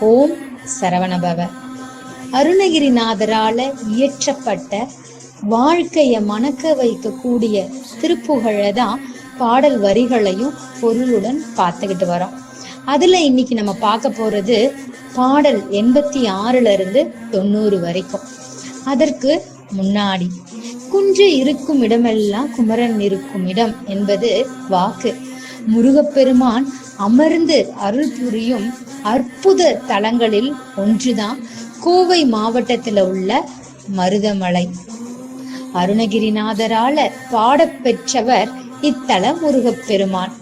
ஓம் சரவணபவ. அருணகிரிநாதரால இயற்றப்பட்ட வாழ்க்கைய மணக்க வைக்கக்கூடிய திருப்புகழை தான் பாடல் வரிகளையும் பொருளுடன் பார்த்துக்கிட்டு வரோம். அதுல இன்னைக்கு நம்ம பார்க்க போறது பாடல் எண்பத்தி ஆறுல இருந்து தொண்ணூறு வரைக்கும். அதற்கு முன்னாடி குன்று இருக்கும் இடமெல்லாம் குமரன் இருக்கும் இடம் என்பது வாக்கு. முருகப்பெருமான் அமர்ந்து அருள் புரியும் அற்புத தலங்களில் ஒன்றுதான் கோவை மாவட்டத்துல உள்ள மருதமலை. அருணகிரிநாதரால பாடப்பெற்றவர் இத்தல முருகப்பெருமான்.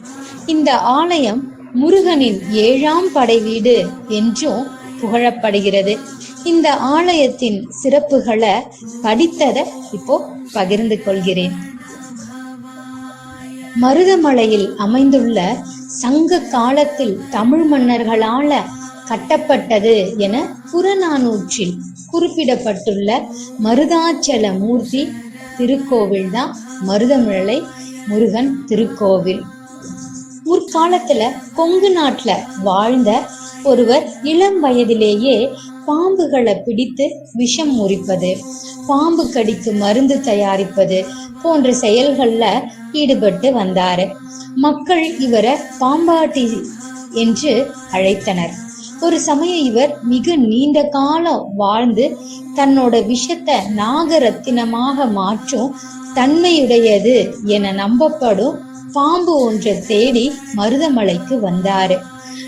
இந்த ஆலயம் முருகனின் ஏழாம் படை வீடு என்றும் புகழப்படுகிறது. இந்த ஆலயத்தின் சிறப்புகளை படித்ததை இப்போ பகிர்ந்து கொள்கிறேன். மருதமலையில் அமைந்துள்ள சங்க காலத்தில் தமிழ் மன்னர்களால கட்டப்பட்டது என புறநானூற்றில் குறிப்பிடப்பட்டுள்ள மருதாச்சல மூர்த்தி திருக்கோவில் தான் மருதமலை முருகன் திருக்கோவில். முற்காலத்துல கொங்கு நாட்டுல வாழ்ந்த ஒருவர் இளம் வயதிலேயே பாம்புகளை பிடித்து விஷம் முறிப்பது பாம்பு கடிக்கு மருந்து தயாரிப்பது போன்ற செயல்களில் ஈடுபட்டு வந்தார். மக்கள் இவரை பாம்பாட்டி என்று அழைத்தனர். ஒரு சமயம் இவர் மிக நீண்ட காலம் வாழ்ந்து தன்னோட விஷத்தை நாகரத்தினமாக மாற்றும் தன்மையுடையது என நம்பப்படும் பாம்பு ஒன்றை தேடி மருதமலைக்கு வந்தாரு.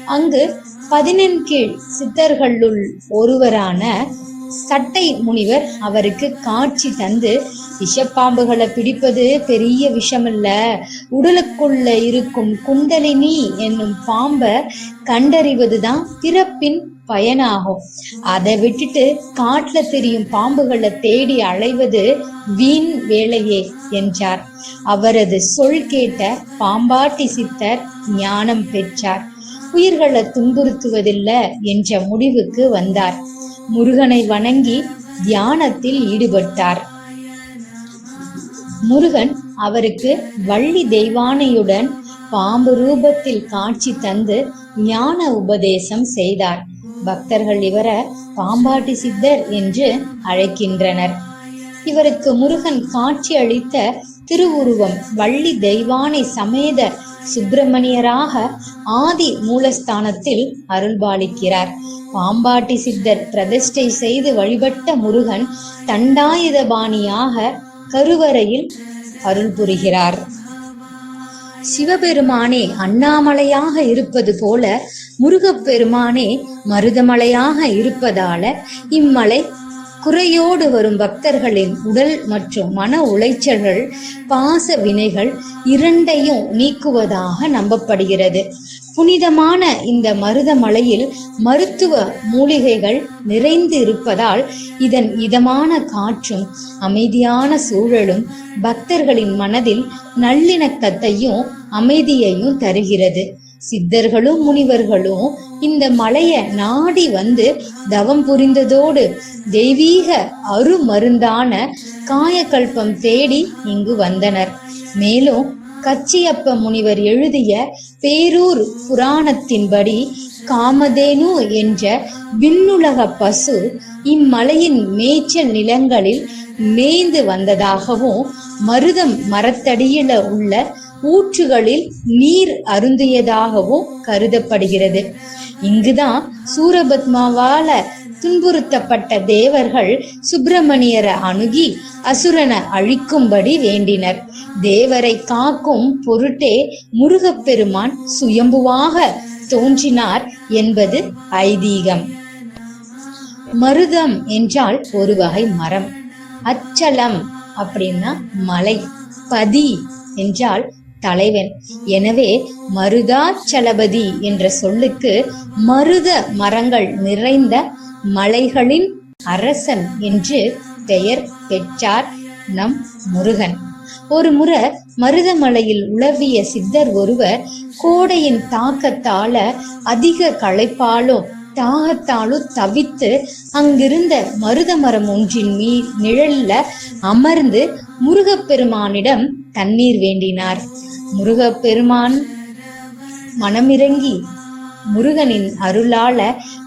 அங்கு பதினெண்கீழ் சித்தர்களுள் ஒருவரான சட்டை முனிவர் அவருக்கு காட்சி தந்து விஷப்பாம்புகளை பிடிப்பது பெரிய விஷமல்ல. உடலுக்குள்ள இருக்கும் குண்டலினி என்னும் பாம்பை கண்டறிவதுதான் பிறப்பின் பயனாகும். அதை விட்டுட்டு காட்டுல தெரியும் பாம்புகளை தேடி அலைவது வீண் வேலையே என்றார். அவரது சொல் கேட்ட பாம்பாட்டி சித்தர் ஞானம் பெற்றார். உயிர்களை துன்புறுத்துவதில்லை என்ற முடிவுக்கு வந்தார். முருகனை வணங்கி தியானத்தில் ஈடுபட்டார். முருகன் அவருக்கு வள்ளி தெய்வானையுடன் பாம்பு ரூபத்தில் காட்சி தந்து ஞான உபதேசம் செய்தார். பக்தர்கள் இவரை பாம்பாட்டி சித்தர் என்று அழைக்கின்றனர். இவருக்கு முருகன் காட்சி அளித்த திருவுருவம் வள்ளி தெய்வானை சமேத சுப்பிரமணியராக ஆதி மூலஸ்தானத்தில் அருள்பாலிக்கிறார். பாம்பாட்டி சித்தர் பிரதிஷ்டை செய்து வழிபட்ட முருகன் தண்டாயுதபாணியாக கருவறையில் அருள் புரிகிறார் சிவபெருமானே அண்ணாமலையாக இருப்பது போல முருகப்பெருமானே மருதமலையாக இருப்பதால இம்மலை குறையோடு வரும் பக்தர்களின் உடல் மற்றும் மன உளைச்சல்கள் பாச வினைகள் இரண்டையும் நீக்குவதாக நம்பப்படுகிறது. புனிதமான இந்த மருதமலையில் மருத்துவ மூலிகைகள் நிறைந்து இருப்பதால் இதன் இதமான காற்றும் அமைதியான சூழலும் பக்தர்களின் மனதில் நல்லிணக்கத்தையும் அமைதியையும் தருகிறது. சித்தர்களும் முனிவர்களும் இந்த மலைய நாடி வந்து தவம் புரிந்ததோடு தெய்வீக அருமருந்தான காயக்கல்பம் தேடி இங்கு வந்தனர். மேலும் கச்சியப்ப முனிவர் எழுதிய பேரூர் புராணத்தின்படி காமதேனு என்ற விண்ணுலக பசு இம்மலையின் மேய்ச்சல் நிலங்களில் மேய்ந்து வந்ததாகவும் மருதம் மரத்தடியில உள்ள ஊற்றுகளில் நீர் அருந்தியதாகவும் கருதப்படுகிறது. இங்குதான் சூரபத்மாவால துன்புறுத்தப்பட்ட தேவர்கள் சுப்பிரமணியரை அணுகி அசுரனை அழிக்கும்படி வேண்டினர். தேவரை காக்கும் பொருட்டே முருகப்பெருமான் சுயம்புவாக தோன்றினார் என்பது ஐதீகம். மருதம் என்றால் ஒரு வகை மரம். அச்சலம் அப்படின்னா மலை. பதி என்றால் தலைவன். எனவே மருதாச்சலபதி என்ற சொல்லுக்கு மருத மரங்கள் நிறைந்த மலைகளின் அரசன் என்று பெயர் பெற்றார் நம் முருகன். ஒரு முறை மருதமலையில் உளவிய சித்தர் ஒருவர் கோடையின் தாக்கத்தால அதிக களைப்பாலும் தாகத்தாலும் தவித்து அங்கிருந்த மருத மரம் ஒன்றின் மீ நிழல்ல அமர்ந்து முருகப்பெருமானிடம் தண்ணீர் வேண்டினார். முருகப்பெருமான் மனமிறங்கி முருகனின் அருளால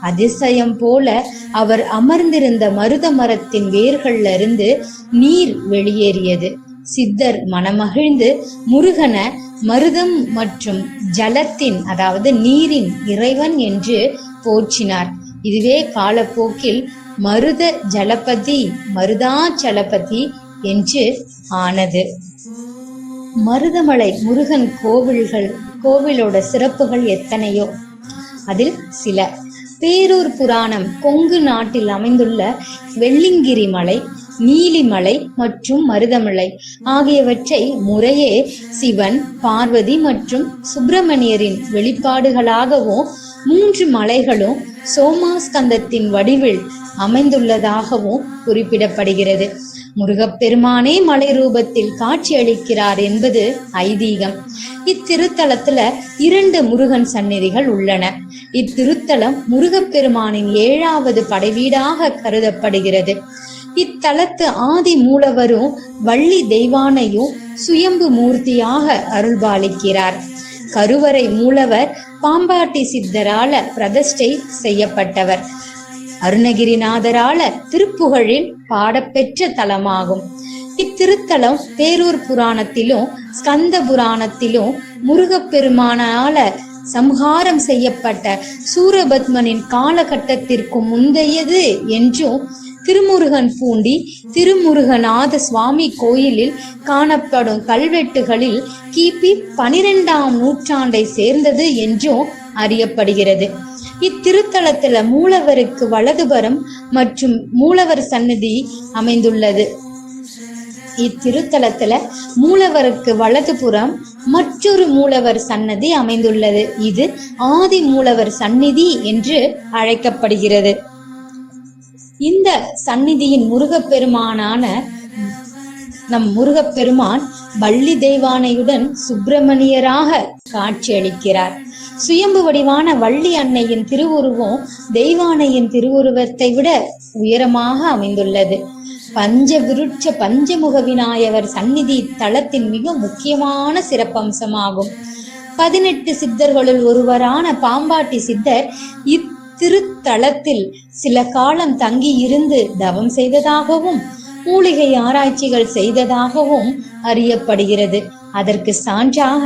அதிசயம் போல அவர் அமர்ந்திருந்த மருத மரத்தின் வேர்கள்ல இருந்து நீர் வெளியேறியது. சித்தர் மனமகிழ்ந்து முருகனை மருதம் மற்றும் ஜலத்தின் அதாவது நீரின் இறைவன் என்று போற்றினார். இதுவே காலப்போக்கில் மருத ஜலபதி மருதாச்சலபதி என்று ஆனது. மருதமலை முருகன் கோவில்கள் கோவிலோட சிறப்புகள் எத்தனையோ? அதில் சில. பேரூர் புராணம் கொங்கு நாட்டில் அமைந்துள்ள வெள்ளிங்கிரி மலை நீலிமலை மற்றும் மருதமலை ஆகியவற்றை முறையே சிவன் பார்வதி மற்றும் சுப்பிரமணியரின் வெளிப்பாடுகளாகவும் மூன்று மலைகளும் சோமாஸ்கந்தத்தின் வடிவில் அமைந்துள்ளதாகவும் குறிப்பிடப்படுகிறது. முருகப்பெருமானே மலை ரூபத்தில் காட்சியளிக்கிறார் என்பது ஐதீகம். இத்திருத்தலத்துல இரண்டு முருகன் சந்நிதிகள் உள்ளன. இத்திருத்தலம் முருகப்பெருமானின் ஏழாவது படைவீடாக கருதப்படுகிறது. இத்தலத்து ஆதி மூலவரும் வள்ளி தெய்வானையும் சுயம்பு மூர்த்தியாக அருள்பாலிக்கிறார். கருவறை மூலவர் பாம்பாட்டி சித்தரால பிரதிஷ்டை செய்யப்பட்டவர். அருணகிரிநாதரால திருப்புகழில் பாடப்பெற்ற தலமாகும். இத்திருத்தலம் பேரூர் புராணத்திலும் ஸ்கந்த புராணத்திலும் முருகப்பெருமானால சம்ஹாரம் செய்யப்பட்ட சூரபத்மனின் காலகட்டத்திற்கு முந்தையது என்றும் திருமுருகன் பூண்டி திருமுருகநாத சுவாமி கோயிலில் காணப்படும் கல்வெட்டுகளில் கிபி பனிரெண்டாம் நூற்றாண்டை சேர்ந்தது என்றும் அறியப்படுகிறது. இத்திருத்தலத்துல மூலவருக்கு வலதுபுறம் மற்றும் மூலவர் சன்னதி அமைந்துள்ளது. இத்திருத்தலத்துல மூலவருக்கு வலதுபுறம் மற்றொரு மூலவர் சன்னதி அமைந்துள்ளது. இது ஆதி மூலவர் சந்நிதி என்று அழைக்கப்படுகிறது. இந்த சந்நிதியின் முருகப்பெருமானான நம் முருகப்பெருமான் வள்ளி தெய்வானையுடன் சுப்பிரமணியராக காட்சியளிக்கிறார். சுயம்பு வடிவான வள்ளி அன்னையின் திருவுருவம் தெய்வானையின் திருவுருவத்தை விட உயரமாக அமைந்துள்ளது. பஞ்ச விருட்ச பஞ்சமுக விநாயகர் சந்நிதி தலத்தின் மிக முக்கியமான சிறப்பம்சமாகும். பதினெட்டு சித்தர்களுள் ஒருவரான பாம்பாட்டி சித்தர் இத்திருத்தலத்தில் சில காலம் தங்கி இருந்து தவம் செய்ததாகவும் மூலிகை ஆராய்ச்சிகள் செய்ததாகவும் அறியப்படுகிறது. அதற்கு சான்றாக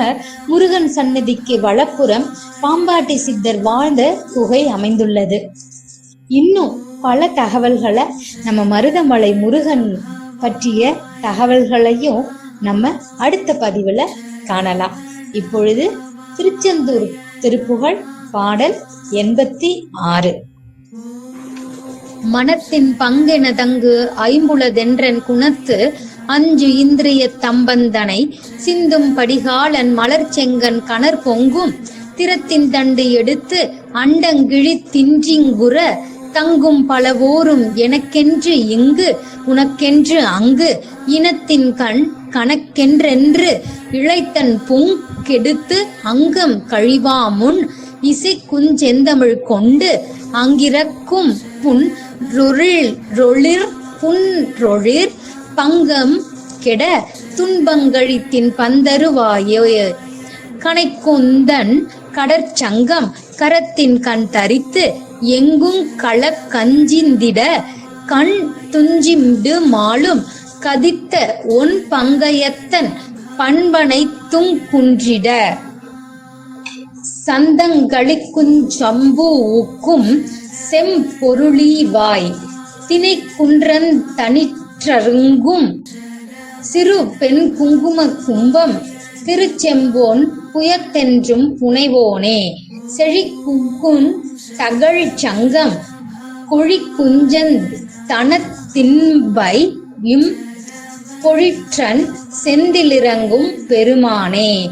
முருகன் சன்னதிக்கு வலப்புறம் பாம்பாட்டி சித்தர் வாழ்ந்த குகை அமைந்துள்ளது. இன்னும் பல தகவல்களை நம்ம மருதமலை முருகன் பற்றிய தகவல்களையும் நம்ம அடுத்த பதிவில் காணலாம். இப்பொழுது திருச்செந்தூர் திருப்புகழ் பாடல் எண்பத்தி ஆறு. மனத்தின் பங்கென தங்கு ஐம்புலதென்றன் குணத்து அஞ்சு இந்திரிய தம்பந்தனை. சிந்தும் படிகாலன் மலர் செங்கன் கணர் பொங்கும். திறத்தின் தண்டு எடுத்து அண்டங்கிழி தின்றிங்குற தங்கும் பலவோரும் எனக்கென்று இங்கு உனக்கென்று அங்கு. இனத்தின் கண் கணக்கென்றென்று இழைத்தன் புங் கெடுத்து அங்கம் கழிவா முன் இசை குஞ்செந்தமிழ் கொண்டு அங்கிரக்கும் புன் ரொழில் ரொளிர் புன்றொழிர் பங்கம் கெட துன்பங்கழித்தின் பந்தருவாயோ. கணைக்குந்தன் கடற்சங்கம் கரத்தின் கண் தரித்து எங்கும் களக்கஞ்சிந்திட கண் துஞ்சிண்டு மாலும் கதித்த ஒன் பங்கயத்தன் பண்பனை துங்குன்றிட. சந்தங்களிக்குஞ்சம்பு ஊக்கும் செம்பொருளீவாய் திணைக்குன்றன் தனிற்றருங்கும். சிறு பெண் குங்கும கும்பம் திருச்செம்போன் புயத்தென்றும் புனைவோனே. செழிக்குங்குன் தகழ் சங்கம் கொழிக்குஞ்சன் தனத்தின்பை இம் கொழிற்றன் செந்திலிறங்கும் பெருமானே.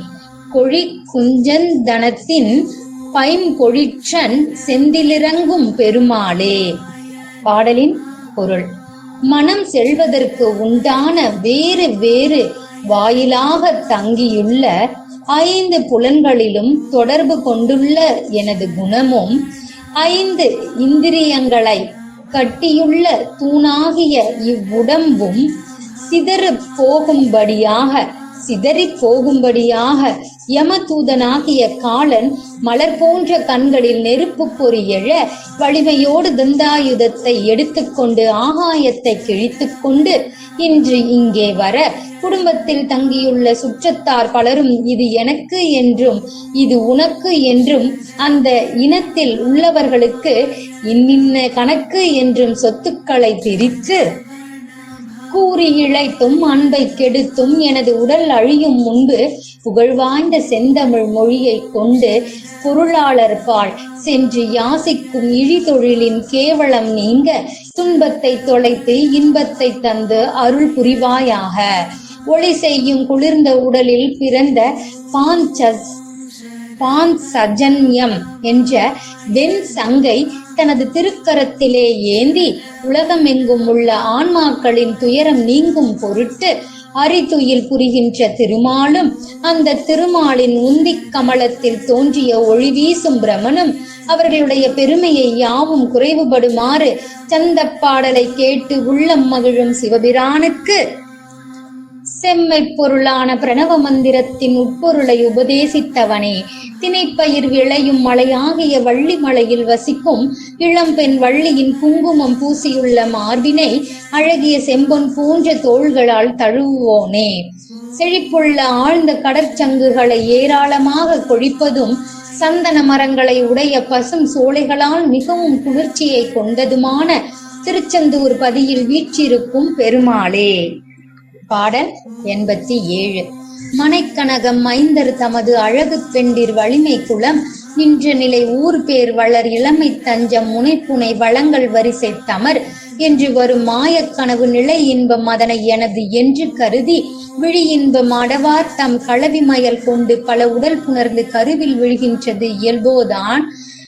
கொழிக்குஞ்சந்தனத்தின் பைம்பொழிற்றன் செந்திலிறங்கும் பெருமாளே. பாடலின் பொருள். மனம் செல்வதற்கு உண்டான வேறு வேறு வாயிலாக தங்கியுள்ள ஐந்து புலன்களிலும் தொடர்பு கொண்டுள்ள எனது குணமும் ஐந்து இந்திரியங்களை கட்டியுள்ள தூணாகிய இவ்வுடம்பும் சிதறு போகும்படியாக சிதறி போகும்படியாக யமதூதனாகிய காலன் மலர் போன்ற கண்களில் நெருப்பு பொறி எழ வலிமையோடு தந்தாயுதத்தை எடுத்துக்கொண்டு ஆகாயத்தை கிழித்துக்கொண்டு இன்று இங்கே வர குடும்பத்தில் தங்கியுள்ள சுற்றத்தார் பலரும் இது எனக்கு என்றும் இது உனக்கு என்றும் அந்த இனத்தில் உள்ளவர்களுக்கு இன்னின்ன கணக்கு என்றும் சொத்துக்களை பிரித்து கூறி இழைத்தும் அன்பை கெடுத்தும் எனது உடல் அழியும் முன்பு புகழ்வாய்ந்த செந்தமிழ் மொழியை கொண்டு பொருளாளர் பால் சென்று யாசிக்கும் இழிதொழிலின் கேவலம் நீங்க துன்பத்தை தொலைத்து இன்பத்தை தந்து அருள் புரிவாயாக. ஒளி செய்யும் குளிர்ந்த உடலில் பிறந்த பாஞ்சஸ் பாஞ்சஜன்யம் என்ற வெண் சங்கை தனது திருக்கரத்திலே ஏந்தி உலகமெங்கும் உள்ள ஆன்மாக்களின் துயரம் நீங்கும் பொருட்டு அரிதுயில் புரிகின்ற திருமாலும் அந்த திருமாலின் உந்திக் கமலத்தில் தோன்றிய ஒளி வீசும் பிரமனும் அவர்களுடைய பெருமையை யாவும் குறைவுபடுமாறு சந்த பாடலை கேட்டு உள்ளம் மகிழும் சிவபிரானுக்கு செம்மை பொருளான பிரணவ மந்திரத்தின் உட்பொருளை உபதேசித்தவனே திணைப்பயிர் விளையும் மலையாகிய வள்ளி மலையில் வசிக்கும் இளம்பெண் வள்ளியின் குங்குமம் பூசியுள்ள மார்பினை அழகிய செம்பொன் போன்ற தோள்களால் தழுவுவோனே. செழிப்புள்ள ஆழ்ந்த கடற்சங்குகளை ஏராளமாக கொழிப்பதும் சந்தன மரங்களை உடைய பசும் சோலைகளால் மிகவும் குளிர்ச்சியை கொண்டதுமான திருச்செந்தூர் பதியில் வீற்றிருக்கும் பெருமாளே. பாடல் எண்பத்தி ஏழு. மனைக்கனகம் மைந்தர் தமது அழகு பெண்டிர் வலிமை குளம் நின்ற நிலை ஊர் பேர் வளர் இளமை தஞ்சம் முனைப்புனை வளங்கள் வரிசை தமர் என்று வரும் மாயக்கனவு நிலை இன்பம் அதனை எனது என்று கருதி விழி இன்பம் அடவார் தம் களவி மயல் கொண்டு பல உடல் புணர்ந்து கருவில் விழுகின்றது இயல்போதான்.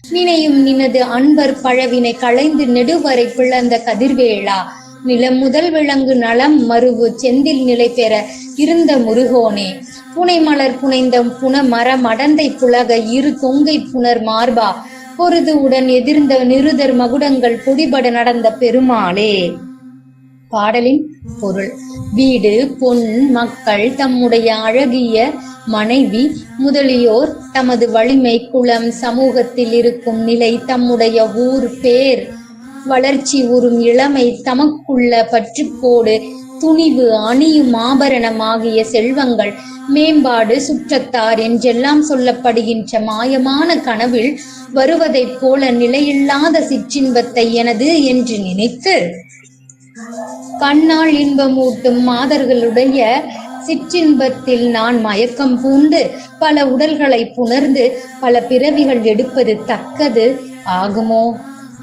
நினையும் நினது அன்பர் பழவினை களைந்து நெடுவரை பிளந்த கதிர்வேளா நிலம் முதல் விளங்கு நலம் மருவு செந்தில் நிலை பெற இருந்த முருகோனே. புனை மலர் புனைந்த புன மரம் அடந்தை புலக இரு கொங்கை புனர் மார்பா. பொருது உடன் எதிர்ந்த நிருதர் மகுடங்கள் பொடிபட நடந்த பெருமாளே. பாடலின் பொருள். வீடு பொன் மக்கள் தம்முடைய அழகிய மனைவி முதலியோர் தமது வலிமை குளம் சமூகத்தில் இருக்கும் நிலை தம்முடைய ஊர் பேர். வளர்ச்சி உறும் இளமை தமக்குள்ள பற்றுக்கோடு துணிவு அணியும் ஆபரணமாகிய செல்வங்கள். மேம்பாடு சுற்றத்தார் என்றெல்லாம் சொல்லப்படுகின்ற மாயமான கனவில் வருவதைப் போல நிலையில்லாத சிற்றின்பத்தை எனது என்று நினைத்து. கண்ணால் இன்பமூட்டும் மாதர்களுடைய சிற்றின்பத்தில் நான் மயக்கம் பூண்டு பல உடல்களை புணர்ந்து பல பிறவிகள் எடுப்பது தக்கது ஆகுமோ?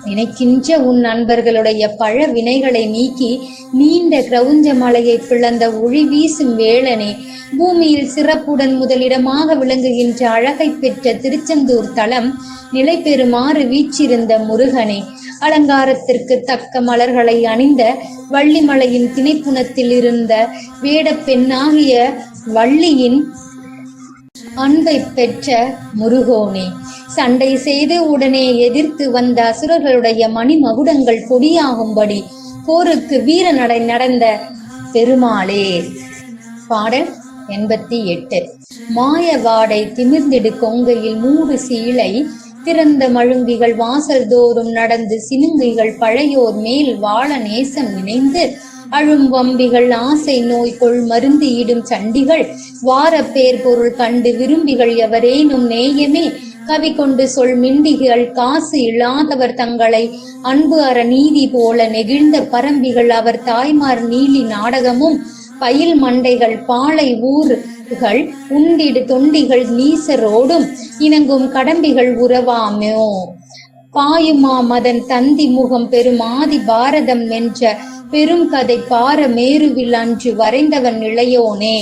நினைக்கின்ற உன் நண்பர்களுடைய பழ வினைகளை நீக்கி நீண்ட கிரவுஞ்ச மலையை பிளந்த ஒளி வீசும் வேளனே பூமியில் சிறப்புடன் முதலிடமாக விளங்குகின்ற அழகை பெற்ற திருச்செந்தூர் தலம் நிலை பெறுமாறு வீச்சிருந்த முருகனே அலங்காரத்திற்கு தக்க மலர்களை அணிந்த வள்ளிமலையின் திணைப்புணத்தில் இருந்த வேட பெண்ணாகிய வள்ளியின் அன்பை பெற்ற முருகோனே. சண்டை செய்து உடனே எதிர்த்து வந்த அசுரர்களுடைய மணிமகுடங்கள் பொடியாகும்படி போருக்கு வீர நடை நடந்த பெருமாளே. பாடல் எண்பத்தி எட்டு. மாயவாடை திமிர்ந்திடு கொங்கையில் மூடு சீலை. திறந்த மழுங்கிகள் வாசல் தோறும் நடந்து சினுங்கிகள் பழையோர் மேல் வாழ நேசம் இணைந்து. அழும் வம்பிகள் ஆசை நோய்க்குள் மருந்து இடும் சண்டிகள். வார பேர் பொருள் கண்டு விரும்பிகள் எவரேனும் நேயமே. கவி கொண்டு சொல் மிண்டிகள் காசு இல்லாதவர் தங்களை அன்பு அற நீதி போல நெகிழ்ந்த பரம்பிகள் அவர் தாய்மார் நீலி நாடகமும் பயில் மண்டைகள் பாலை ஊர்கள் உண்டிடு தொண்டிகள் நீசரோடும் இணங்கும் கடம்பிகள் உறவாமோ. பாயுமா மதன் தந்தி முகம் பெரும் ஆதி பாரதம் என்ற பெரும் கதை பார மேருவில் அன்று வரைந்தவன் இளையோனே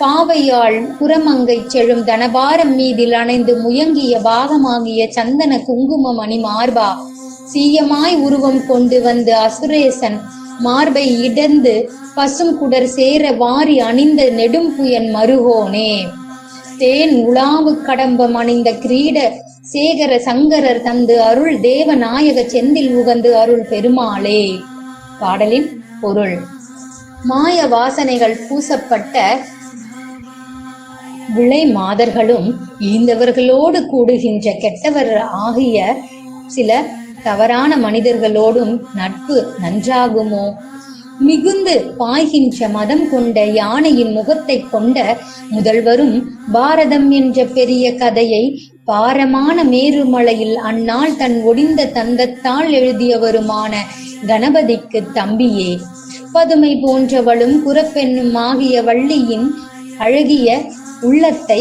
பாவையாள் புறமங்கை செழும் தனபாரம் மீதில் அணைந்து முயங்கிய பாகமாகிய சந்தன குங்கும மணி மார்பா. சீயமாய் உருவம் கொண்டு வந்து அசுரேசன் மார்பை இடந்து பசும் குடர் சேர வாரி அணிந்த நெடும் புயன் மருகோனே. தேன் உலாவு கடம்பம் அணிந்த கிரீட சேகர சங்கரர் தந்து அருள் தேவநாயக செந்தில் உகந்து அருள் பெருமாளே. பாடலின் பொருள். மாய வாசனைகள் பூசப்பட்ட விளை மாதர்களும் ஈந்தவர்களோடு கூடுகின்ற கெட்டவர் ஆகிய சில தவறான மனிதர்களோடும் நட்பு நன்றாகுமோ? மிகுந்து பாய்கின்ற மதம் கொண்ட யானையின் முகத்தை கொண்ட முதல்வரும் பாரதம் என்ற பெரிய கதையை பாரமான மேருமலையில் அந்நாள் தன் ஒடிந்த தந்தத்தால் எழுதியவருமான கணபதிக்கு தம்பியே. பதுமை போன்றவளும் குரப்பெண்ணும் ஆகிய வள்ளியின் அழகிய உள்ளத்தை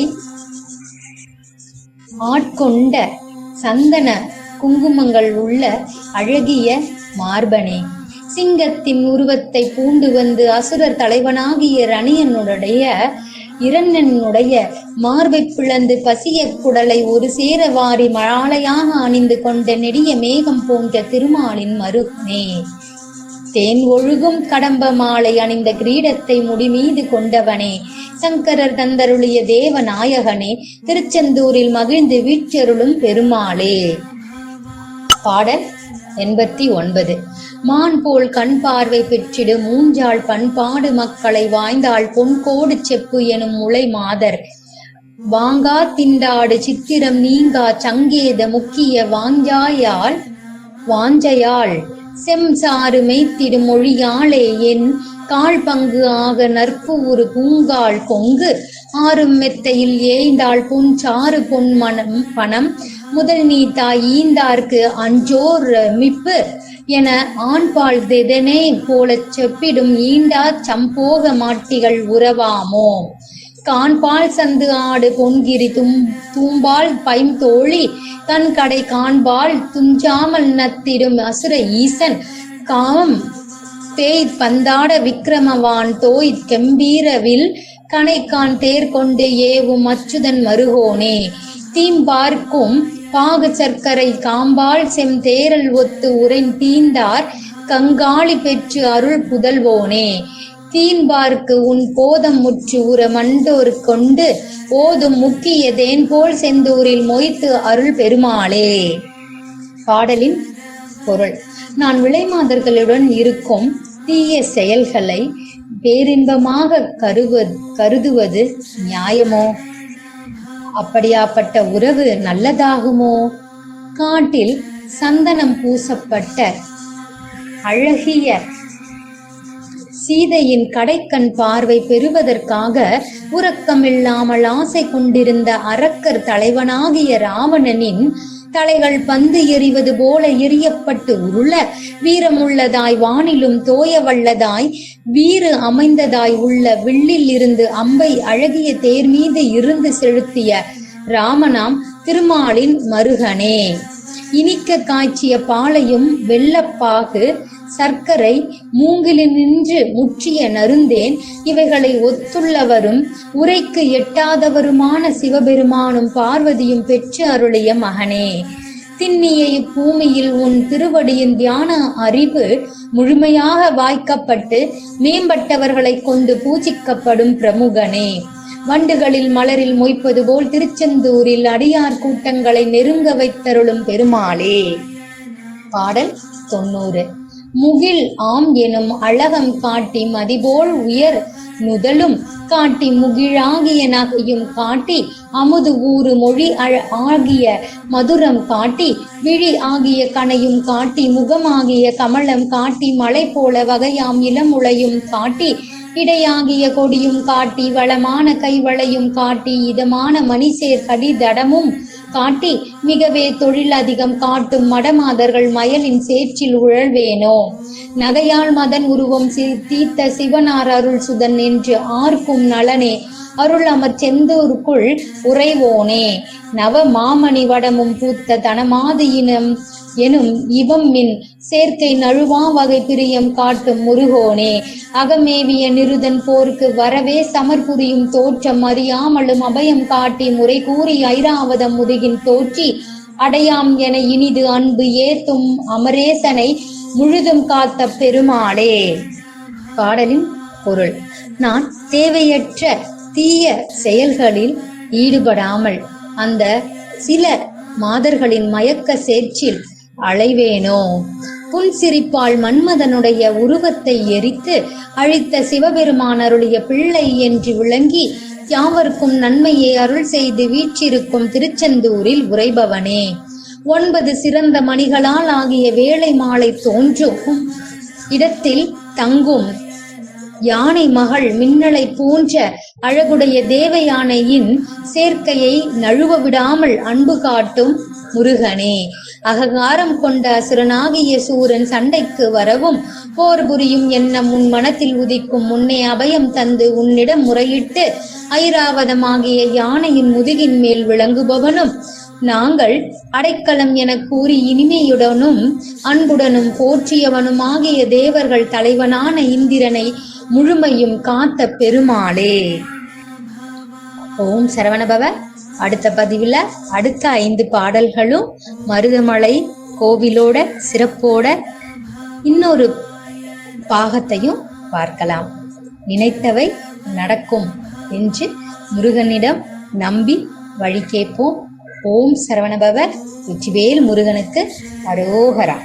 ஆட்கொண்ட சந்தன குங்குமங்கள் உள்ள அழகிய மார்பனே. சிங்கத்தின் உருவத்தை பூண்டு வந்து அசுரர் தலைவனாகிய ரணியனுடைய இரண்டனுடைய மார்பை பிளந்து பசிய குடலை ஒரு சேர வாரி மழாலையாக அணிந்து கொண்ட நெடிய மேகம் போன்ற திருமாலின் மருமே தேன் ஒழுகும் கடம்ப மாலை அணிந்த கிரீடத்தை முடிமீது கொண்டவனே. சங்கரர் தந்தருளிய தேவ நாயகனே திருச்செந்தூரில் மகிழ்ந்து வீற்றருளும் பெருமாளே. பாடல் எண்பத்தி ஒன்பது. மான் போல் கண் பார்வை பெற்றிடு மூஞ்சாள் பண்பாடு மக்களை வாய்ந்தாள் பொன்கோடு செப்பு எனும் முளை மாதர். வாங்கா திண்டாடு சித்திரம் நீங்கா சங்கேத முக்கிய வாஞ்சாயால் வாஞ்சையாள் செம் சாறு மொழியாளே என் கால் பங்கு ஆக நற்பு ஒரு பூங்கால் கொங்கு. ஆறும் மெத்தையில் ஏய்ந்தாள் பொன் சாறு பொன் மனம் பணம். முதல் நீத்தா ஈந்தார்க்கு அஞ்சோர் மிப்பு. என ஆண்பால் திதனே போலச் செப்பிடும் ஈண்டா சம்போக மாட்டிகள் உறவாமோ? காண்பால் சந்து ஆடு பொன்கிரி தும் தூம்பால் பைம் தோழி. தன் கடை காண்பால் துஞ்சாமல் நத்திடும் அசுர ஈசன். காமம் பேய் பந்தாட விக்கிரமவான் தோய் கெம்பீரவில். கணைக்கான் தேர் கொண்டு ஏவும் அச்சுதன் மருகோனே. தீம்பார்க்கும் பாகு சர்க்கரை காம்பால் செம் தேரல் ஒத்து உரைன் தீந்தார் கங்காளி பெற்று அருள் புதல்வோனே. தீன்பார்க்கு உன் போதம் முற்று உற மண்டோர் கொண்டு போதும் முக்கிய தேன் போல் செந்தூரில் மொய்த்து அருள் பெருமாளே. பாடலின் பொருள். நான் விளைமாதர்களுடன் இருக்கும் தீய செயல்களை பேரின்பமாக கருவது கருதுவது நியாயமோ? அப்படியாப்பட்ட உறவு நல்லதாகுமோ? காட்டில் சந்தனம் பூசப்பட்ட அழகிய சீதையின் கடைக்கண் பார்வை பெறுவதற்காக உறக்கமில்லாமல் ஆசை கொண்டிருந்த அரக்கர் தலைவனாகிய ராவணனின் தலைகள் பந்து எறிவது போல எரியப்பட்டு உருள வீரமுள்ளதாய் வானிலும் தோய வல்லதாய் வீறு அமைந்ததாய் உள்ள வில்லில் இருந்து அம்பை அழகிய தேர் மீது இருந்து செலுத்திய ராமனாம் திருமாலின் மருகனே. இனிக்க காய்ச்சிய பாலையும் வெள்ளப்பாகு சர்க்கரை மூங்கிலினின்று முற்றிய நருந்தேன். இவைகளை ஒத்துள்ளவரும் உரைக்கு எட்டாதவருமான சிவபெருமானும் பார்வதியும் பெற்று அருளிய மகனே திண்ணிய இப்பூமியில் உன் திருவடியின் தியான அறிவு முழுமையாக வாய்க்கப்பட்டு மேம்பட்டவர்களைக் கொண்டு பூஜிக்கப்படும் பிரமுகனே. வண்டுகளில் மலரில் மொய்ப்பது போல் திருச்செந்தூரில் அடியார் கூட்டங்களை நெருங்க வைத்தருளும் பெருமாளே. பாடல் தொண்ணூறு. முகில் ஆம் எனும் அழகம் காட்டி மதிபோல் உயர் நுதலும் காட்டி முகிழாகிய நகையும் காட்டி அமுது ஊறு மொழி அழ ஆகிய மதுரம் காட்டி விழி ஆகிய கனையும் காட்டி முகமாகிய கமலம் காட்டி மலை போல வகையாம் இளமுளையும் காட்டி இடையாகிய கொடியும் காட்டி வளமான கைவளையும் காட்டி இதமான மணிசேர் கடிதடமும் காட்டி மிகவே தொழில் அதிகம் காட்டும் மடமாதர்கள் மயலின் சேற்றில் உழல்வேனோ. நகையால் மதன் உருவம் சி- தீர்த்த சிவனார் அருள் சுதன் என்று ஆர்க்கும் நலனே. அருள் அமர் செந்தூருக்குள் உறைவோனே. நவ மாமணி வடமும் பூத்த தனமாது இனம் எனும் இவம் மின் சேர்க்கை நழுவா வகை பிரியம் காட்டும் முருகோனே. அகமேவிய நிருதன் போருக்கு வரவே சமர்புரியும் தோற்றம் அறியாமலும் அபயம் காட்டி முறை கூறி ஐராவதம் முதுகின் தோற்றி அடையாம் என இனிது அன்பு ஏத்தும் அமரேசனை முழுதும் காத்த பெருமாளே. பாடலின் பொருள். நான் தேவையற்ற தீய செயல்களில் ஈடுபடாமல் அந்த சில மாதர்களின் மயக்க சேர்ச்சில் அலைவேனோ புன்சிரிப்பால் மன்மதனுடைய உருவத்தை எரித்து அழித்த சிவபெருமானருடைய பிள்ளை என்று விளங்கி யாவர்க்கும் நன்மையை அருள் செய்து வீற்றிருக்கும் திருச்செந்தூரில் உறைபவனே. ஒன்பது சிறந்த மணிகளால் ஆகிய வேளை மாலை தோன்றும். இடத்தில் தங்கும் யானை மகள் மின்னலை போன்ற அழகுடைய தேவ யானையின் சேர்க்கையை நழுவ விடாமல் அன்பு காட்டும் முருகனே. அகங்காரம் கொண்ட அசுரனாகிய சூரன் சண்டைக்கு வரவும் போர் புரியும் எண்ணம் உன் மனத்தில் உதிக்கும் முன்னே அபயம் தந்து உன்னிடம் முறையிட்டு ஐராவதமாகிய யானையின் முதுகின் மேல் விளங்குபவனும் நாங்கள் அடைக்கலம் என கூறி இனிமையுடனும் அன்புடனும் போற்றியவனும் ஆகிய தேவர்கள் தலைவனான இந்திரனை முழுமையும் காத்த பெருமாளே. ஓம் சரவணபவ. அடுத்த பதிவில் அடுத்த ஐந்து பாடல்களும் மருதமலை கோவிலோட சிறப்போட இன்னொரு பாகத்தையும் பார்க்கலாம். நினைத்தவை நடக்கும் என்று முருகனிடம் நம்பி வழி கேட்போம். ஓம் சரவணபவ வெற்றிவேல் முருகனுக்கு அரோகரா